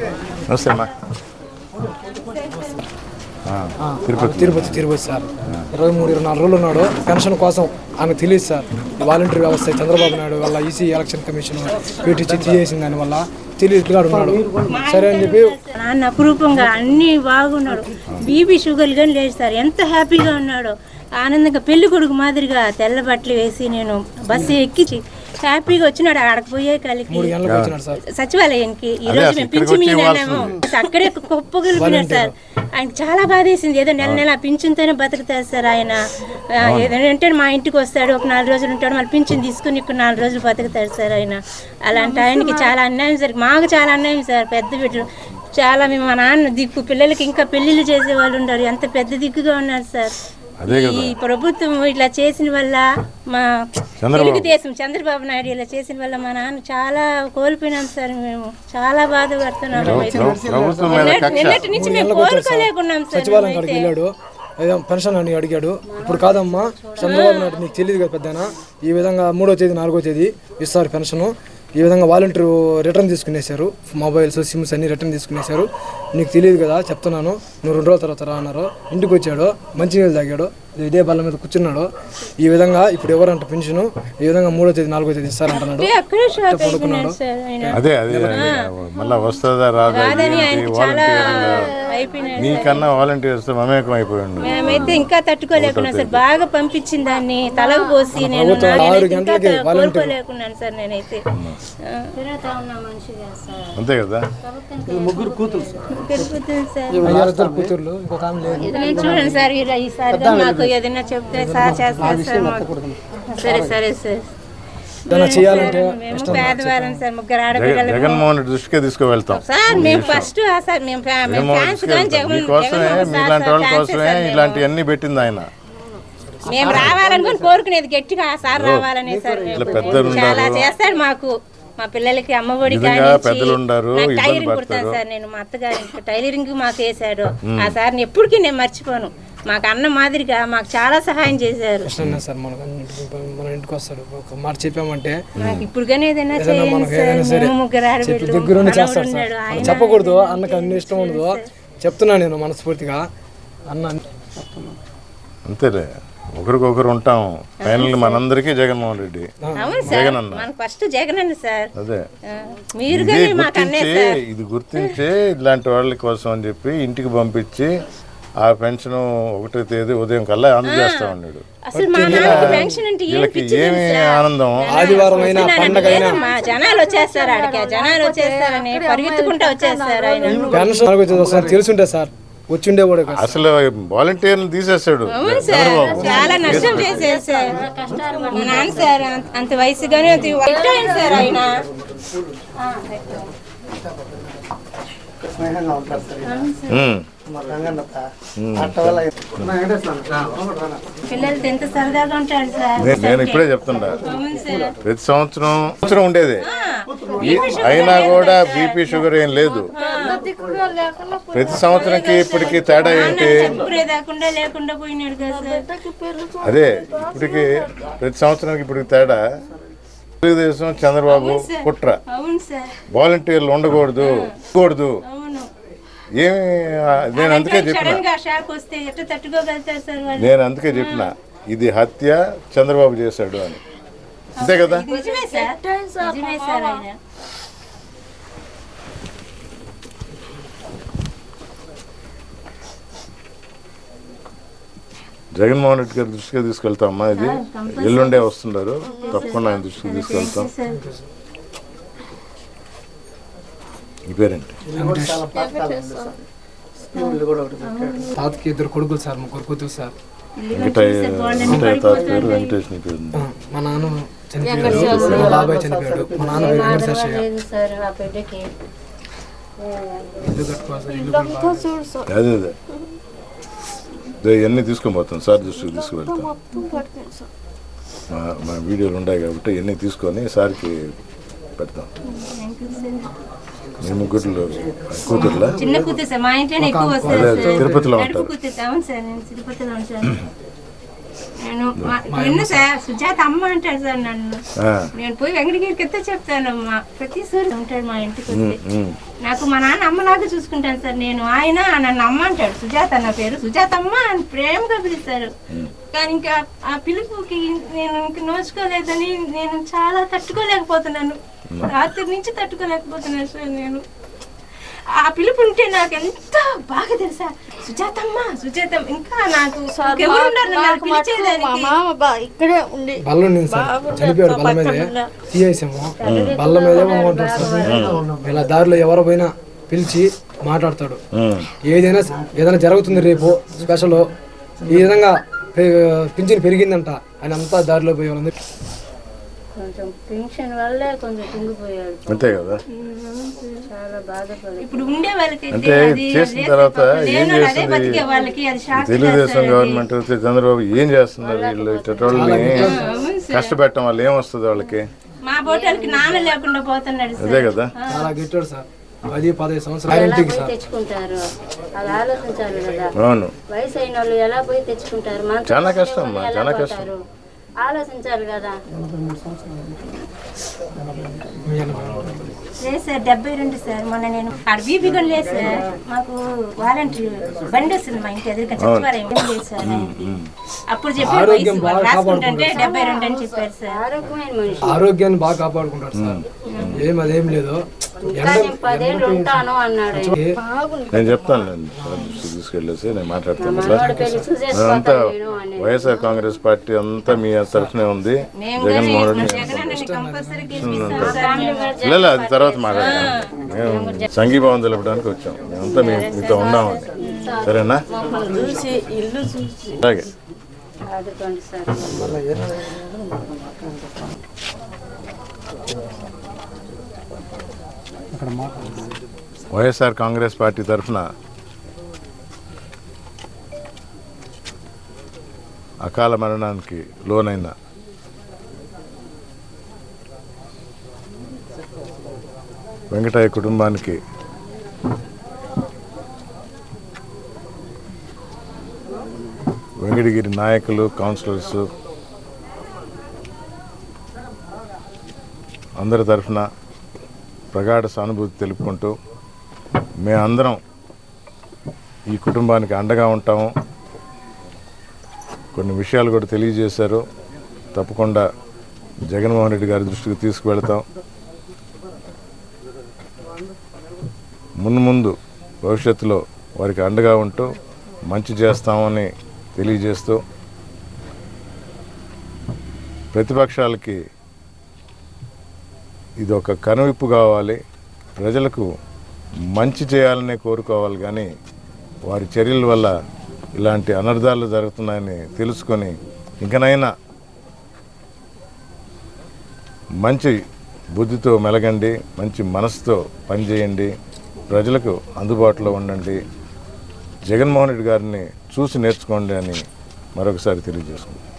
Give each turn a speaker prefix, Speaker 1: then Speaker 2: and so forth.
Speaker 1: నమస్తే అమ్మా. ఆ, తిరుపతి.
Speaker 2: తిరుపతి తిరుపతి సార్. ఇరవై మూడు ఇరవై నాలుగు రోజులు ఉన్నాడు. పెన్షన్ కోసం ఆయనకు తెలియదు సార్. వాలంటీర్ వ్యవస్థ చంద్రబాబు నాయుడు వల్ల ఈసీ ఎలక్షన్ కమిషన్ పెట్టించి తీసేసిన దాని వల్ల తెలియదు. ఉన్నాడు. సరే అని చెప్పి
Speaker 3: నాన్న అపురూపంగా అన్ని బాగున్నాడు. బీపీ షుగర్ కానీ లేదు సార్. ఎంత హ్యాపీగా ఉన్నాడో. ఆనందంగా పెళ్ళి కొడుకు మాదిరిగా తెల్ల బట్టలు వేసి నేను బస్సు ఎక్కించి హ్యాపీగా వచ్చినాడు ఆడకు పోయే కలికి. సచివాలయానికి ఈ రోజు మేము పింఛన్
Speaker 1: వచ్చి
Speaker 3: మీనేమో అక్కడే కుప్పగలిపినాడు సార్. ఆయనకి చాలా బాధ వేసింది ఏదో నెల నెల పింఛన్తోనే బతుకుతారు సార్ ఆయన. ఆ, ఏదంటే మా ఇంటికి వస్తాడు ఒక నాలుగు రోజులు ఉంటాడు మళ్ళీ పింఛన్ తీసుకుని ఇక్కడ నాలుగు రోజులు బతుకుతాడు సార్ ఆయన. అలాంటి ఆయనకి చాలా అన్యాయం సార్. మాకు చాలా అన్యాయం సార్. పెద్ద బిడ్డలు. చాలా మేము మా నాన్న దిక్కు. పిల్లలకి ఇంకా పెళ్ళిళ్ళు చేసే వాళ్ళు ఉన్నారు. ఎంత పెద్ద దిక్కుగా ఉన్నారు సార్. ఈ ప్రభుత్వం ఇట్లా చేసిన వల్ల మా. తెలుగుదేశం చంద్రబాబు నాయుడు ఇలా చేసిన వల్ల మా నాన్న చాలా కోల్పోయినాం సార్ మేము. చాలా నిన్నటి- నుంచి మేము కోలుకోలేకున్నాం సార్
Speaker 2: పెన్షన్ అని అడిగాడు. ఇప్పుడు కాదమ్మా చంద్రబాబు నాయుడు నీకు తెలియదు కదా పెద్దనా. ఈ విధంగా మూడో తేదీ నాలుగో తేదీ ఇస్తారు పెన్షన్. ఈ విధంగా వాలంటీర్ రిటర్న్ తీసుకునేశారు. మొబైల్స్ సిమ్స్ అన్ని రిటర్న్ తీసుకునేశారు. నీకు తెలియదు కదా చెప్తున్నాను. నువ్వు రెండు రోజుల తర్వాత రా అన్నారు. ఇంటికి వచ్చాడు మంచినీళ్ళు తాగాడు ఇదే బల్ల మీద కూర్చున్నాడు. ఈ విధంగా ఇప్పుడు ఎవరంట పెన్షన్? ఈ విధంగా మూడో తేదీ నాలుగో తేదీ ఇస్తారంటున్నాడు.
Speaker 3: ఆయన.
Speaker 1: అదే అదే మళ్ళీ వస్తుందా రాదా? నీకన్నా వాలంటీర్స్ మమేకం అయిపోయిండు.
Speaker 3: మేమైతే ఇంకా తట్టుకోలేకున్నాం సార్. బాగా పంపించిన దాన్ని తలకు పోసి నేను సార్ నేనైతే.
Speaker 1: అంతే కదా?
Speaker 3: సార్.
Speaker 2: అయ్యారు కూతుర్లు ఇంకొక ఆమె లేదు.
Speaker 3: ఏదైనా చూడండి సార్ మాకు ఏదైనా చెప్తే సార్ చేస్తారు సార్. సరే సరే
Speaker 1: జగన్మోహన్ దృష్టికే తీసుకువెళ్తాం. మీలాంటి వాళ్ళ కోసమే. ఇలాంటివన్నీ పెట్టింది ఆయన.
Speaker 3: మేము రావాలనుకుని కోరుకునేది గట్టిగా ఆ సార్ రావాలనే సార్ చాలా. చేస్తాడు మాకు. మా పిల్లలకి అమ్మఒడి టైలరింగ్. కుడతాను సార్ నేను మా అత్తగారికి టైలరింగ్ మాకు వేసాడు ఆ సార్ని ఎప్పటికీ నేను మర్చిపోను. మాకు అన్న మాదిరిగా మాకు చాలా సహాయం చేశారు.
Speaker 2: సార్ అన్నిటికీ మన ఇంటికి వస్తాడు. ఒక మాట చెప్పామంటే
Speaker 3: నాకు ఇప్పుడు కానీ ఏదైనా
Speaker 2: మనం
Speaker 3: ఆయన
Speaker 2: చెప్పకూడదు అన్నకు అన్ని ఇష్టం ఉండదు. చెప్తున్నా నేను మనస్ఫూర్తిగా. అన్న
Speaker 1: అంతేలే. ఒకరికొకరు ఉంటాం. ఫైనల్ మనందరికీ జగన్మోహన్ రెడ్డి.
Speaker 3: అవును సార్.
Speaker 1: జగన్ అన్న
Speaker 3: మనకు ఫస్ట్ జగన్ అన్న సార్.
Speaker 1: అదే.
Speaker 3: ఆ, మీరు
Speaker 1: ఇది
Speaker 3: కానీ మాకు అన్నే
Speaker 1: గుర్తించి
Speaker 3: సార్.
Speaker 1: ఇది గుర్తించి ఇలాంటి వాళ్ళ కోసం అని చెప్పి ఇంటికి పంపించి ఆ పెన్షన్ ఒకటో తేదీ ఉదయం కల్లా అందజేస్తా ఉన్నాడు
Speaker 3: అసలు మా నాన్నకి పెన్షన్ అంటే ఏం
Speaker 1: వీళ్ళకి
Speaker 3: పిచ్చి
Speaker 1: ఏమి? ఆనందం?
Speaker 2: ఆదివారం అయినా పండగ అయినా.
Speaker 3: మా జనాలు వచ్చేస్తారు ఆడికి ఆ జనాలు వచ్చేస్తారని పరిగెత్తుకుంటా వచ్చేస్తారు ఆయన
Speaker 2: పెన్షన్ తేదీ వస్తుంది తెలుసుంటే సార్. వచ్చిండే కూడా కాదు.
Speaker 1: అసలు వాలంటీర్లు
Speaker 3: సార్ చాలా నష్టం చేశారు సార్. మా నాన్న సార్ అంత- వయసుగానే సార్ ఆయన?
Speaker 1: నేను ఇప్పుడే
Speaker 3: సార్.
Speaker 1: ప్రతి సంవత్సరం సంవత్సరం ఉండేది. అయినా కూడా బీపీ షుగర్ ఏం లేదు. ప్రతి సంవత్సరంకి ఇప్పటికి తేడా ఏంటి?
Speaker 3: చచ్చిపోయేదాకుండా లేకుండా పోయినాడు కదా సార్
Speaker 1: అదే ఇప్పటికి ప్రతి సంవత్సరానికి ఇప్పటికి తేడా తెలుగుదేశం చంద్రబాబు కుట్ర.
Speaker 3: అవును సార్.
Speaker 1: వాలంటీర్లు ఉండకూడదు కూడదు
Speaker 3: అవును.
Speaker 1: ఏమి నేను అందుకే చెప్పిన. నేను అందుకే చెప్పిన. ఇది హత్య చంద్రబాబు చేశాడు అని. అంతే కదా
Speaker 3: నిజమే సార్ నిజమే సార్ ఆయన
Speaker 1: జగన్మోహన్ రెడ్డి గారి దృష్టికి తీసుకెళ్తాం అమ్మా ఇది ఎల్లుండే వస్తున్నారు తప్పకుండా ఆయన దృష్టికి తీసుకెళ్తాం.
Speaker 3: సార్.
Speaker 1: ఈ పేరేంటి
Speaker 2: తాతకి ఇద్దరు కొడుకులు సార్ ముగ్గురు కూతురు సార్.
Speaker 1: వెంకటయ్య వెంకటయ్య తాత పేరు వెంకటేష్ నీ పేరు.
Speaker 2: మా నాన్న చనిపోయాడు. మా బాబాయ్ చనిపోయాడు. మా నాన్న పేరు వెంకటేశ్వరయ్య
Speaker 3: లేదు
Speaker 1: ఇవన్నీ తీసుకొని పోతాం సార్ దృష్టికి తీసుకువెళ్తాం మా మా వీడియోలు ఉన్నాయి కాబట్టి ఇవన్నీ తీసుకొని సార్కి పెడతాం. మీ ముగ్గురు కూతుర్లా? తిరుపతిలో ఉంటారు.
Speaker 3: నేను తిరుపతిలో ఉంటాను నేను మా- విన్న సార్? సుజాత అమ్మ అంటాడు సార్ నన్ను. నేను పోయి వెంకటగిరికి ఎత్తే చెప్తానమ్మా. ప్రతిసారి ఉంటాడు మా ఇంటికి. నాకు మా నాన్న అమ్మలాగా చూసుకుంటాను సార్. నేను ఆయన నన్ను అమ్మ అంటాడు. సుజాత నా పేరు సుజాత అమ్మ అని ప్రేమగా పిలుస్తారు. కానీ ఇంకా ఆ పిలుపుకి నేను ఇంక నోచుకోలేదని నేను చాలా తట్టుకోలేకపోతున్నాను. రాత్రి నుంచి తట్టుకోలేకపోతున్నాను సార్ నేను. ఆ పిలుపు ఉంటే నాకు ఎంత బాగా తెలుసా? సుజాతమ్మ సుజాతమ్మ ఇంకా నాకు
Speaker 4: ఇక్కడే ఉండి.
Speaker 2: బల్ల ఉండింది సార్ చనిపోయాడు బల్ల మీదే. తీయేసాము. బల్ల మీదే ఉంటాడు సార్. ఇలా దారిలో ఎవరు పోయినా పిలిచి మాట్లాడతాడు. ఏదైనా ఏదైనా జరుగుతుంది రేపు స్పెషల్ ఈ విధంగా పింఛన్ పెరిగిందంట. ఆయన అంతా దారిలో పోయే
Speaker 4: కొంచెం పెన్షన్ వల్లే కొంచెం కుంగిపోయాడు
Speaker 1: అంతే కదా?
Speaker 4: చాలా బాధపడి
Speaker 3: ఇప్పుడు ఉండే వాళ్ళకి
Speaker 1: అంటే చేసిన తర్వాత ఏం
Speaker 3: అదే
Speaker 1: చేస్తుంది?
Speaker 3: బతికే వాళ్ళకి అది షాక్
Speaker 1: తెలుగుదేశం గవర్నమెంట్ చంద్రబాబు ఏం చేస్తున్నారు వీళ్ళు? ఇట్టోళ్ళని కష్టపెట్టడం వల్ల ఏం వస్తుంది వాళ్ళకి?
Speaker 3: మా బోటలకి నాన్న లేకుండా పోతున్నాడు
Speaker 1: అదే కదా?
Speaker 2: చాలా గట్టాడు సార్. పది పదహైదు సంవత్సరాలు
Speaker 4: తెచ్చుకుంటారు? అది ఆలోచించాలి కదా.
Speaker 1: అవును.
Speaker 4: వయసు అయిన వాళ్ళు ఎలా పోయి తెచ్చుకుంటారు?
Speaker 1: చాలా కష్టం చాలా కష్టం.
Speaker 4: ఆలోచించాలి కదా.
Speaker 3: లేదు సార్ డెబ్బై రెండు సార్. మొన్న నేను ఆడ బీపీ కూడా లేదు సార్. మాకు వాలంటరీ బండి వస్తుంది మా ఇంటి ఎదురుగా చచ్చిపోయారు ఏం లేదు సార్. అప్పుడు చెప్పి
Speaker 2: ఆరోగ్యం బాగా
Speaker 3: రాసుకుంటుంటే డెబ్బై రెండు అని చెప్పారు సార్.
Speaker 4: ఆరోగ్యమైన మనిషి.
Speaker 2: ఆరోగ్యాన్ని బాగా కాపాడుకుంటాడు సార్. ఏం అదేం లేదు.
Speaker 4: నేను పదేళ్ళు ఉంటాను అన్నాడు. ఆయన.
Speaker 1: నేను చెప్తాను తీసుకెళ్ళేసి నేను మాట్లాడతాను. అంతా వైఎస్ఆర్ కాంగ్రెస్ పార్టీ అంతా మీ తరఫునే ఉంది. జగన్మోహన్ రెడ్డి. లేదు అది తర్వాత మాట్లాడతాం మేము సంఘీభావం తెలపడానికి వచ్చాం. మేమంతా మీ మీతో ఉన్నామని సరేనా?
Speaker 4: చూసి ఇల్లు చూసి.
Speaker 1: అలాగే. వైఎస్ఆర్ కాంగ్రెస్ పార్టీ తరఫున అకాల మరణానికి లోనైన వెంకటయ్య కుటుంబానికి వెంకటగిరి నాయకులు కౌన్సిలర్స్ అందరి తరఫున ప్రగాఢ సానుభూతి తెలుపుకుంటూ మేమందరం ఈ కుటుంబానికి అండగా ఉంటాము. కొన్ని విషయాలు కూడా తెలియజేశారు. తప్పకుండా జగన్మోహన్ రెడ్డి గారి దృష్టికి తీసుకువెళతాం. మున్ముందు ముందు భవిష్యత్తులో వారికి అండగా ఉంటూ మంచి చేస్తామని తెలియజేస్తూ ప్రతిపక్షాలకి ఇది ఒక కనువిప్పు కావాలి. ప్రజలకు మంచి చేయాలనే కోరుకోవాలి కానీ వారి చర్యల వల్ల ఇలాంటి అనర్థాలు జరుగుతున్నాయని తెలుసుకొని ఇంకనైనా మంచి బుద్ధితో మెలగండి మంచి మనసుతో పనిచేయండి ప్రజలకు అందుబాటులో ఉండండి. జగన్మోహన్ రెడ్డి గారిని చూసి నేర్చుకోండి అని మరొకసారి తెలియజేసుకుంటాం